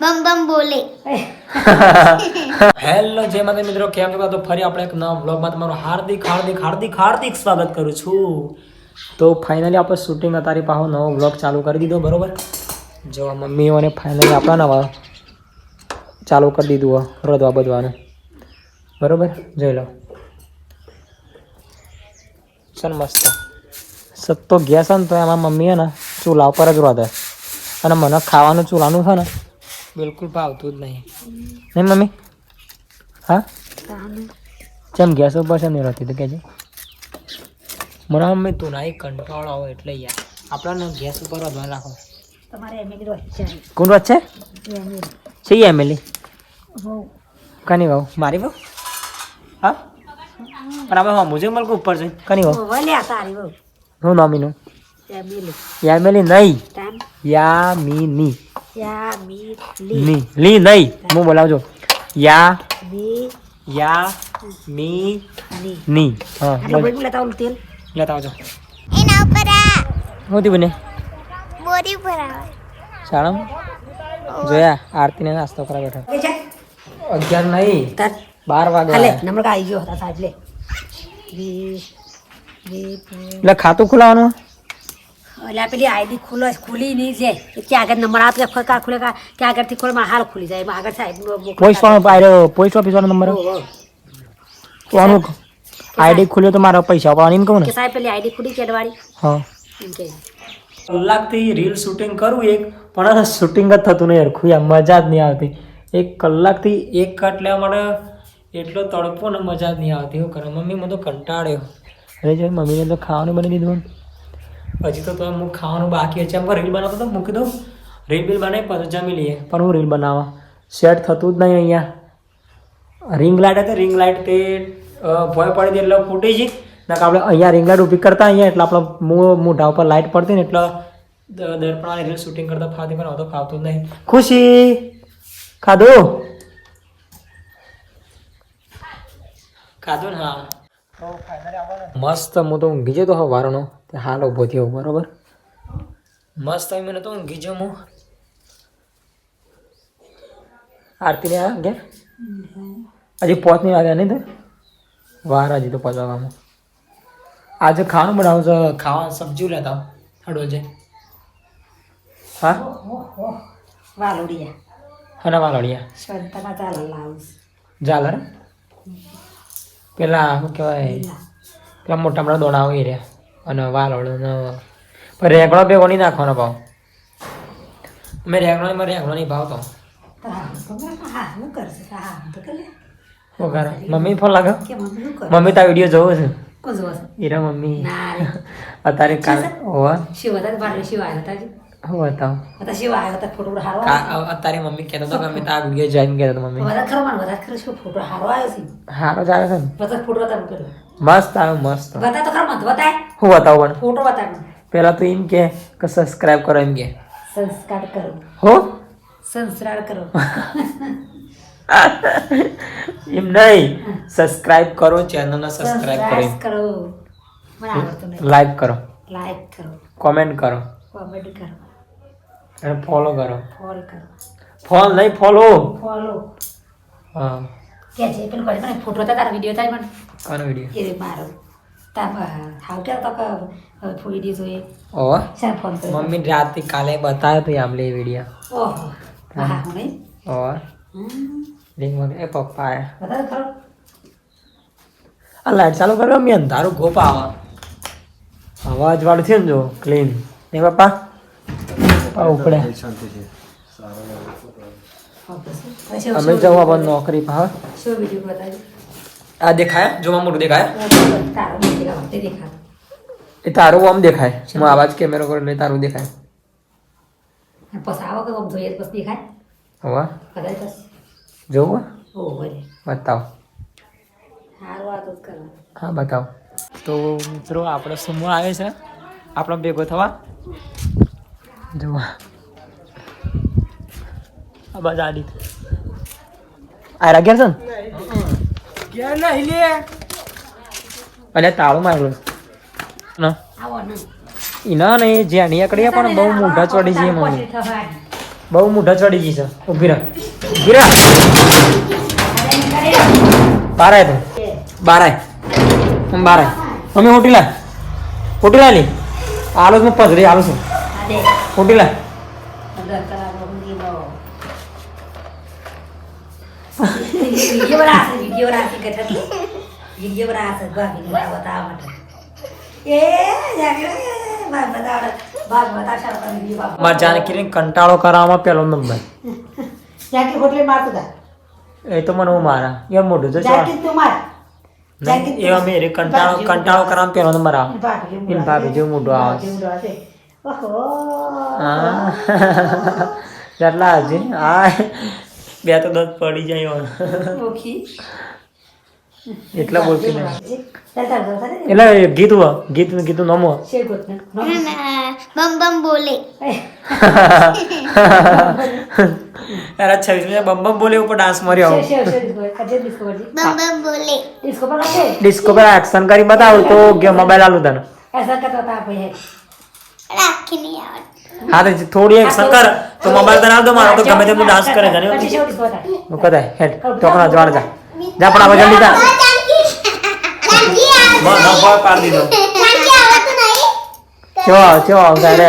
બમ બમ બોલે. હેલો, જય માતા મિત્રો, કેમ છો તો ફરી આપણે એક નવા વ્લોગમાં તમારું હાર્દિક હાર્દિક હાર્દિક હાર્દિક સ્વાગત કરું છું. તો ફાઇનલી આપણે શૂટિંગ તારી પાસે નવો વ્લોગ ચાલુ કરી દીધો, બરોબર? જો મમ્મીઓને ફાઇનલી આપણા નવા ચાલુ કરી દીધું રદવા બધવાનું બરોબર? જોઈ લો. ચાલ મસ્ત. સત્તો છે ને તો એમાં મમ્મીએ ને ચૂલા ઉપર જ રોધે. અને મને ખાવાનું ચૂલાનું છે ને બિલકુલ ભાવતું જ નહીં. નહીં મમ્મી? હા? જેમ ગેસ ઉપર છે નહીં રહેતી તો કહેજે મને મમ્મી તું ના કંટાળો આવે એટલે યાર. આપણને ગેસ ઉપર વધવા અચ્છા કોણ વાત છે? છે એમેલી કની ભાવ મારી ભાવ હા? પણ આપણે હા મુજબ મલક ઉપર છે? કાની ભાવ હું નોમીનું? યા મિલી યામેલી નહીં. યામીની. યા મી લી લી નહીં હું બોલાવજો. યા મી યા મી ની ની હા બોલ. લેતા ઓલું તેલ? લેતા આવજો. એના ઉપર આ હું બને? બોરી પર આવે. શાળામાં? જોયા આરતીને નાસ્તો કરા બેઠા. અગિયાર નહીં બાર વાગે હાલે. નંબર આવી ગયો હતા સાહેબ લે. વી વી એટલે ખાતું ખોલાવાનું? એટલે પેલી આઈડી ખુલો ખુલી નહીં છે કે ક્યાં આગળ નંબર આપે કા ખુલે કા ક્યાં આગળથી ખોલે હાલ ખુલી જાય આગળ સાહેબ પોસ્ટ આયો પોસ્ટ ઓફિસ વાળો નંબર તો આનું આઈડી ખુલ્યો તો મારા પૈસા આપવાની એમ કહું કે સાહેબ પેલી આઈડી ખુલી કેડવાળી હા કે કલાકથી રીલ શૂટિંગ કરું એક પણ શૂટિંગ જ થતું નહીં હરખું યાર મજા જ નહીં આવતી એક કલાકથી એક કટ લેવા માટે એટલો તડપો ને મજા જ નહીં આવતી શું કરે મમ્મી મને તો કંટાળ્યો અરે જો મમ્મીને તો ખાવાનું બની દીધું હજી તો તમે હું ખાવાનું બાકી છે. એમ રીલ બનાવતો તો મૂકી દઉં. રીલ બિલ બનાવી પછી જમી લઈએ પણ હું રીલ બનાવવા. સેટ થતું જ નહીં અહીંયા. રિંગ લાઇટ હતી. રિંગ લાઇટ તે ભોય પડી હતી એટલે ફૂટી ગઈ. ના, આપણે અહીંયા રિંગ લાઇટ ઊભી કરતા અહીંયા એટલે આપણે મો- મોઢા ઉપર લાઇટ પડતી ને એટલે દ- દર્પણ રીલ શૂટિંગ કરતા ફાવતી, પણ હવે તો ફાવતું નહીં. ખુશી! ખાધું? ખાધું ને, હા. મસ્ત હું તો ઊંઘી જતો હવે વારનો તે હાલ ઊભો થયો બરોબર? મસ્ત મને તો ઊંઘી જાઉં હું. આરતીને આવ્યા ઘેર? હજી પહોંચની નહીં વાગ્યા નહીં તો? વાર હજી તો પાંચ આજે ખાવાનું બનાવું છે. ખાવા સબ્જી લેતા. હડો જે હા? વાલોડિયા. હા વાલોડિયા. ચાલ ઝાલર? પેલા શું કહેવાય? પેલા મોટા મોટા દોણા હોય રહ્યા. અને વાલ ને પણ રેગડો ભેગો નહીં નાખવાનો ભાવ. મેં રેગડો મેં રેગડો નહીં ભાવતો. મમ્મી ફોન લાગે મમ્મી તા વીડિયો જોવો છે? કોણ જોવા છે? Era mummy. અત્યારે કાલ હોવા. શિવ શિવ આવ્યો બતાવ આવ્યો ફોટો હારો તારી મમ્મી કહેતો હતો કે અમે તો આ વીડિયો જોઈન કહેતો હતો મમ્મી વધારે ખરો મારે વધારે ખરો છે ફોટો હારો આવ્યો છે સારો જ આવે છે બધા ફોટો બતાવ મસ્ત આવ્યો મસ્ત બતા તો ખરો મત બતાય હું બતાવું પણ ફોટો બતાવ પેલા તો એમ કે કે સબસ્ક્રાઇબ કરો એમ કે સંસ્કાર કરો હો સંસ્કાર કરો એમ નહીં સબસ્ક્રાઇબ કરો ચેનલને સબસ્ક્રાઇબ કરો મને લાઈક કરો લાઈક કરો કોમેન્ટ કરો કોમેન્ટ કરો અને ફોલો કરો. ફોલ કરો. ફોલ નહીં ફોલો ફોલો હા. કે જે પેલું કરે મને ફોટો તો તારા વીડિયો થાય મને કોનો વીડિયો એ મારો. તાર હાવ કે તો કે વીડિયો જોઈએ. ઓહો. શાન ફોન કર્યો મમ્મી રાતે કાલે બતાવ્યો તો આમલે એ વીડિયો ઓહો. હા હું નહીં. હમ. લિંક મને એ પપ્પા બતાવ ખરો. આ લાઈટ ચાલુ કર્યો? મેં અંધારું ગોપા આવા. અવાજ વાળું થયું ને જો ક્લીન ને પપ્પા? ઉપડે. અમે જવા પણ નોકરી પા આ દેખાય? જોવા મોટું દેખાય. એ તારું આમ દેખાય. હું આવાજ કેમેરો કરું એટલે તારું દેખાય. અને પછી કે આમ જોઈએ પછી દેખાય. હવે જોવું બતાવ. હા બતાવ. તો મિત્રો આપણો સમૂહ આવે છે. આપણો ભેગો થવા. જોવા આ બાજુ આડી આ રાખ્યા છે ને? અલ્યા તાળું મારેલું ના આવો ને. ઈના ને જે પણ બહુ મોઢા ચડી જઈએ મમ્મી બહુ મોઢા ચડી ગઈ છે. ઊભી રાખ. ઊભી રાખ. બારાય તું. બાર આય. આમ બાર આય. મમ્મી હોટી લા હોટી લા. લી આલો હું પધરી આલું છું. બાપ મારા જાનકીને કંટાળો કરાવવામાં પહેલો નંબર. જાકી હોટલે મારતું એ તો મને હું મારા? યાર મોઢું તો જાકી તું માર. કંટાળો કંટાળો કરાવવામાં પહેલો નંબર આવે. ભાભી ભાભી જેવું મોઢું આવે. કેટલા હજી? આ બે તો દસ પડી જાય એટલા બોલતી નહીં. એટલે ગીતું ગીત ગીતું નમો. બમ બમ બોલે. અરે છવ્વીસ મિનિટ બમ બમ બોલે ઉપર ડાન્સ માર્યો બમ બમ બોલે. ડિસ્કો પર એક્શન કરી બતાવું તો મોબાઈલ આલું તને. એક્શન કરતા આપણે રાખી નહીં આવડતું હા તો થોડી એક કર તો મોબાઈલ તને દો મારો તો ગમે તેમ ડાન્સ કરે જાણે હું કદાય હેડ ચોકડા જવાડ જા. જા પણ આવે જલ્દી જા. માં જાનકી આ- પાડ દીધો. ચો ચો આવતા રે?